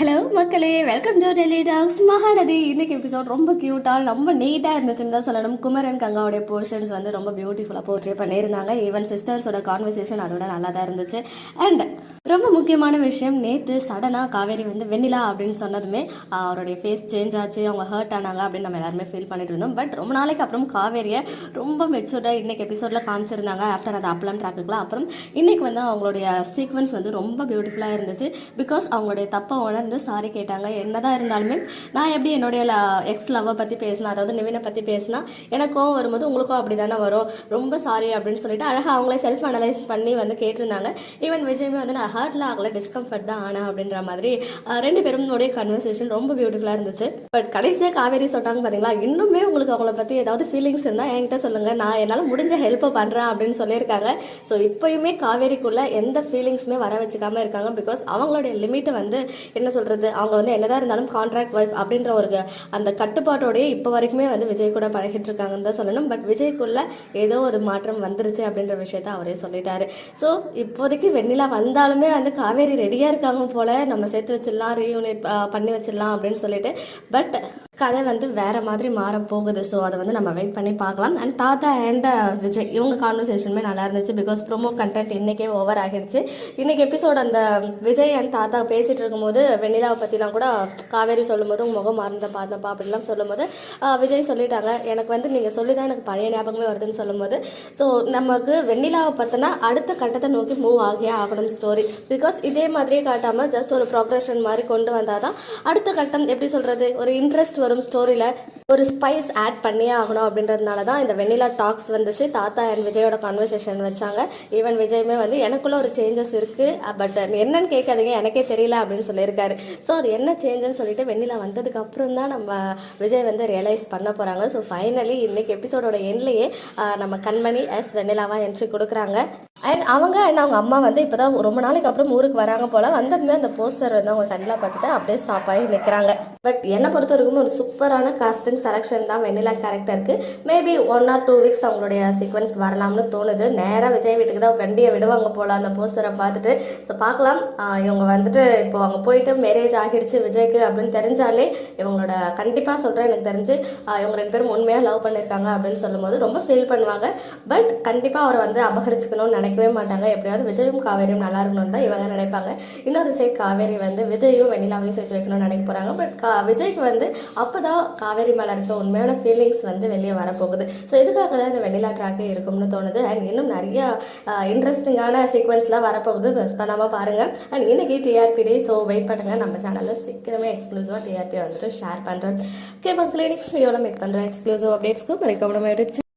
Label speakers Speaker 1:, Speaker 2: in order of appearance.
Speaker 1: Hello மக்களே. Welcome to telly talks Mahanadhi. இன்னைக்கு episode ரொம்ப க்யூட்டாக ரொம்ப நீட்டாக இருந்துச்சுன்னு தான் சொல்லணும். குமரன் கங்காவுடைய போர்ஷன்ஸ் வந்து ரொம்ப பியூட்டிஃபுல்லாக போர்ட்ரே பண்ணியிருந்தாங்க. ஈவன் சிஸ்டர்ஸோட கான்வர்சேஷன் அதோட நல்லா தான் இருந்துச்சு. அண்ட் ரொம்ப முக்கியமான விஷயம் நேற்று சடனாக காவேரி வந்து வெண்ணிலா அப்படின்னு சொன்னதுமே அவருடைய ஃபேஸ் சேஞ்ச் ஆச்சு அவங்க ஹர்ட் ஆனாங்க அப்படின்னு நம்ம எல்லாருமே ஃபீல் பண்ணிட்டு இருந்தோம். பட் ரொம்ப நாளைக்கு அப்புறம் காவேரியை ரொம்ப மெச்சூர்டாக இன்னைக்கு எபிசோடில் காமிச்சிருந்தாங்க ஆஃப்டர் அந்த அப்பளம் ட்ராக்குக்குலாம் அப்புறம் இன்னைக்கு வந்து அவங்களுடைய சீக்வன்ஸ் வந்து ரொம்ப பியூட்டிஃபுல்லாக இருந்துச்சு. பிகாஸ் அவங்களுடைய தப்பை உணர்ந்து சாரி கேட்டாங்க. என்னதான் இருந்தாலுமே நான் எப்படி என்னுடைய எக்ஸ் லவ்வை பற்றி பேசினா அதாவது நிவினை பற்றி பேசினா எனக்கும் வரும்போது உங்களுக்கும் அப்படி தானே வரும். ரொம்ப சாரி அப்படின்னு சொல்லிட்டு அழகாக அவங்களே செல்ஃப் அனலைஸ் பண்ணி வந்து கேட்டிருந்தாங்க. ஈவன் விஜயமே வந்து நான் ஹர்ட்ல ஆகல டிஸ்கம்ஃபர்ட் தான் ஆனேன் அப்படின்ற மாதிரி ரெண்டு பேரும் கன்வர்சேஷன் ரொம்ப பியூட்டிஃபுல்லாக இருந்துச்சு. பட் கடைசியாக காவேரி சொல்லிட்டாங்க பார்த்தீங்களா இன்னுமே உங்களுக்கு அவங்கள பற்றி ஏதாவது ஃபீலிங்ஸ் இருந்தால் என்கிட்ட சொல்லுங்கள் நான் என்னால் முடிஞ்ச ஹெல்ப்பை பண்ணுறேன் அப்படின்னு சொல்லியிருக்காங்க. ஸோ இப்போயுமே காவேரிக்குள்ள எந்த ஃபீலிங்ஸுமே வர வச்சுக்காம இருக்காங்க. பிகாஸ் அவங்களுடைய லிமிட்டை வந்து என்ன சொல்கிறது அவங்க வந்து என்னதான் இருந்தாலும் கான்ட்ராக்ட் ஒய்ஃப் அப்படின்ற ஒரு அந்த கட்டுப்பாட்டோடய இப்போ வரைக்குமே வந்து விஜய் கூட பழகிட்டு இருக்காங்கன்னு தான் சொல்லணும். பட் விஜய்க்குள்ள ஏதோ ஒரு மாற்றம் வந்துருச்சு அப்படின்ற விஷயத்த அவரே சொல்லிட்டாரு. ஸோ இப்போதைக்கு வெண்ணிலா வந்தாலுமே வந்து காவேரி ரெடியாக இருக்காங்க போல. நம்ம சேர்த்து வச்சிடலாம் ரீயூனிட் பண்ணி வச்சிடலாம் அப்படின்னு சொல்லிட்டு. பட் கதை வந்து வேற மாதிரி மாற போகுது. ஸோ அதை வந்து நம்ம வெயிட் பண்ணி பார்க்கலாம். அண்ட் தாத்தா அண்ட் விஜய் இவங்க கான்வர்சேஷனுமே நல்லா இருந்துச்சு. பிகாஸ் ப்ரோமோ கண்டென்ட் இன்னைக்கே ஓவர் ஆகிடுச்சு. இன்னைக்கு எபிசோட் அந்த விஜய் அண்ட் தாத்தா பேசிட்டு இருக்கும்போது வெண்ணிலாவை பற்றிலாம் கூட காவேரி சொல்லும்போது உங்க முகம் மறந்த பார்த்தப்பா அப்படிலாம் சொல்லும்போது விஜய் சொல்லிட்டாங்க. எனக்கு வந்து நீங்கள் சொல்லி தான் எனக்கு பழைய ஞாபகமே வருதுன்னு சொல்லும்போது ஸோ நமக்கு வெண்ணிலாவை பார்த்தினா அடுத்த கட்டத்தை நோக்கி மூவ் ஆகியே ஆகணும் ஸ்டோரி பிகாஸ் இதே மாதிரியே காட்டாமல் ஜஸ்ட் ஒரு ப்ரோக்ரஷன் மாதிரி கொண்டு வந்தால் தான் அடுத்த கட்டம் எப்படி சொல்கிறது ஒரு இன்ட்ரெஸ்ட் வரும் ஸ்டோரியில் ஒரு ஸ்பைஸ் ஆட் பண்ணியே ஆகணும் அப்படின்றதுனால தான் இந்த வெண்ணிலா டாக்ஸ் வந்துச்சு. தாத்தா அண்ட் விஜயோட கான்வர்சேஷன் வச்சாங்க. ஈவன் விஜயுமே வந்து எனக்குள்ள ஒரு சேஞ்சஸ் இருக்குது பட் என்னன்னு கேட்காதீங்க. எனக்கே தெரியல அப்படின்னு சொல்லியிருக்காரு. ஸோ அது என்ன சேஞ்சுன்னு சொல்லிட்டு வெண்ணிலா வந்ததுக்கு அப்புறம் தான் நம்ம விஜய் வந்து ரியலைஸ் பண்ண போகிறாங்க ஸோ ஃபைனலி இன்னைக்கு எபிசோடோட எண்ட்லேயே நம்ம கண்மணி எஸ் வெண்ணிலாவா என்ட்ரி கொடுக்குறாங்க. அண்ட் அவங்க அண்ட் அவங்க அம்மா வந்து இப்போ தான் ரொம்ப நாளைக்கு அப்புறம் ஊருக்கு வராங்க போல். வந்ததுமே அந்த போஸ்டர் வந்து அவங்க கண்ணில் பட்டுட்டு அப்படியே ஸ்டாப் ஆகி நிற்கிறாங்க பட் என்னை பொறுத்த வரைக்கும் ஒரு சூப்பரான காஸ்டிங் செலெக்ஷன் தான் வெண்ணிலா கேரக்டருக்கு maybe one or two weeks அவங்களுடைய சீக்வன்ஸ் வரலாம்னு தோணுது. நேராக விஜய் வீட்டுக்கு தான் வண்டியை விடுவாங்க போல் அந்த போஸ்டரை பார்த்துட்டு. ஸோ பார்க்கலாம். இவங்க வந்துட்டு இப்போ அவங்க போயிட்டு மேரேஜ் ஆகிடுச்சு விஜய்க்கு அப்படின்னு தெரிஞ்சாலே இவங்களோட கண்டிப்பாக சொல்கிறேன் எனக்கு தெரிஞ்சு இவங்க ரெண்டு பேரும் உண்மையாக லவ் பண்ணியிருக்காங்க அப்படின்னு சொல்லும்போது ரொம்ப ஃபீல் பண்ணுவாங்க. பட் கண்டிப்பாக அவரை வந்து அபகரிச்சுக்கணும்னு நினைக்கவே மாட்டாங்க. எப்படியாவது விஜயும் காவேரியும் நல்லா இருக்கணும்னு தான் இவங்க நினைப்பாங்க. இன்னொரு சைட் காவேரி வந்து விஜயும் வெண்ணிலாவையும் சேர்த்து வைக்கணும்னு நினைக்க போகிறாங்க பட் கா விஜய்க்கு வந்து அப்போ தான் காவேரி மேலே இருக்க உண்மையான ஃபீலிங்ஸ் வந்து வெளியே வரப்போகுது. ஸோ இதுக்காக தான் இந்த வெண்ணிலா ட்ராக்கு இருக்கும்னு தோணுது. அண்ட் இன்னும் நிறைய இன்ட்ரெஸ்டிங்கான சீக்வன்ஸ்லாம் வரப்போகுது. மிஸ் பண்ணாமல் பாருங்கள் அண்ட் இன்னைக்கு டிஆர்பி டே ஸோ வெயிட் பண்ணுங்கள் நம்ம சேனலில் சீக்கிரமே எக்ஸ்க்ளூசிவாக டிஆர்பி வந்துட்டு ஷேர் பண்ணுறேன் ஓகே மக்களே நெக்ஸ்ட் வீடியோவில் மேக் பண்ணுறேன் எக்ஸ்க்ளூசிவ் அப்டேட்ஸ்க்கு மறைக்க யூடியூப்